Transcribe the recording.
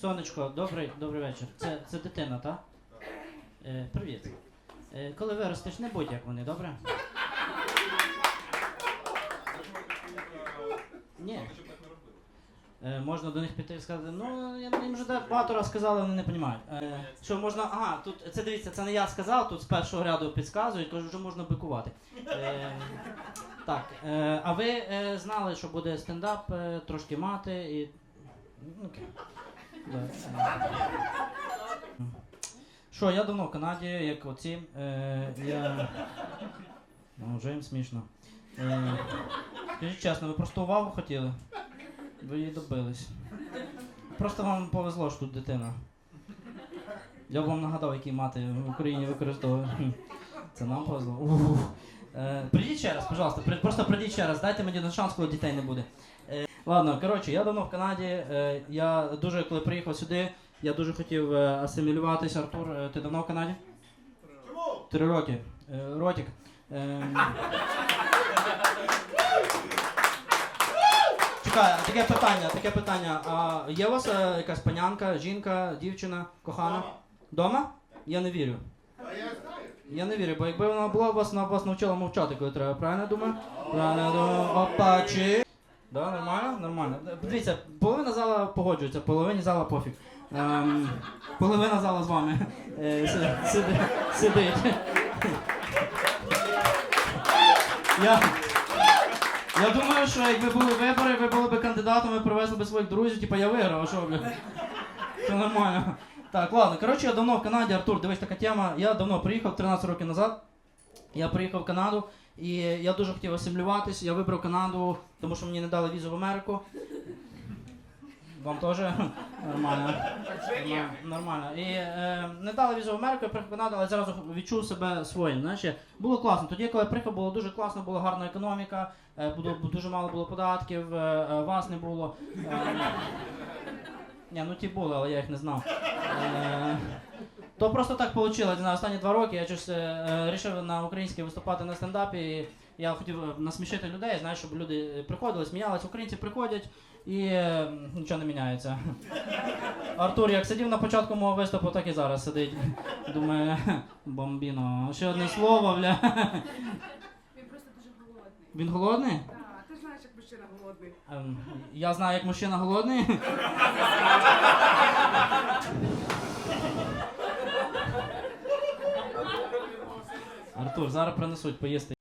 Сонечко, добрий, добрий вечір. Це, це дитина, так? Е, привіт. Е, коли виростеш, не будь як вони, добре? Ні. Е, можна до них піти і сказати, ну я їм вже багато разів сказали, вони не розуміють. Е, що можна. Ага, тут це дивіться, це не я сказав, тут з першого ряду підказують, кажуть, що можна бикувати. Е, так, е, а ви е, знали, що буде стендап, е, трошки мати і. ну, Окей. Що, я давно в Канаді, як оці. Е, я... Ну, вже їм смішно. Е, скажіть чесно, ви просто увагу хотіли? Ви її добились. Просто вам повезло, що тут дитина. Я б вам нагадав, які мати в Україні використовують. Це нам повезло. Е, прийдіть ще раз, пожалуйста. Просто прийдіть ще раз, дайте мені один шанс, коли дітей не буде. Е, ладно, коротше, я давно в Канаді. Е, я дуже, коли приїхав сюди, я дуже хотів е, асимілюватися. Артур, е, ти давно в Канаді? Чому? Три роки. Ротик. Е, Чекай, таке питання, таке питання. А є у вас якась панянка, жінка, дівчина, кохана? Дома? Я не вірю. Я не вірю, бо якби вона була вас, вона вас навчила мовчати, коли треба. Правильно думаю? Правильно думаю. Опа, чи? Да, нормально? Нормально. Дивіться, половина зала погоджується, половині зала пофіг. Ем, половина зала з вами е, си- сиди- сидить. Я, я думаю, що якби були вибори, ви були б кандидатом, ви привезли б своїх друзів, типу я виграв, а що ви? Все нормально. Так, ладно. Коротше, я давно в Канаді, Артур, дивись така тема. Я давно приїхав 13 років назад. Я приїхав в Канаду і я дуже хотів асимілюватись. Я вибрав Канаду, тому що мені не дали візу в Америку. Вам теж? Нормально. Нормально. Нормально. І е, не дали візу в Америку, я приїхав в Канаду, але зразу відчув себе своїм. Знаєш, було класно. Тоді, коли я приїхав, було дуже класно, була гарна економіка, е, було, дуже мало було податків, е, е, вас не було. Е, ні, ну ті були, але я їх не знав. Е, то просто так вийшло. На останні два роки я щось вирішив на українській виступати на стендапі. І я хотів е, насмішити людей, знаєш, щоб люди приходили, сміялися. Українці приходять і е, нічого не міняється. Артур, як сидів на початку мого виступу, так і зараз сидить. Думає, бомбіно, ще одне слово, бля. Він просто дуже голодний. Він голодний? Так, ти знаєш, як мужчина голодний. Ем, Я знаю, як мужчина голодний. Артур, зараз принесуть поїсти.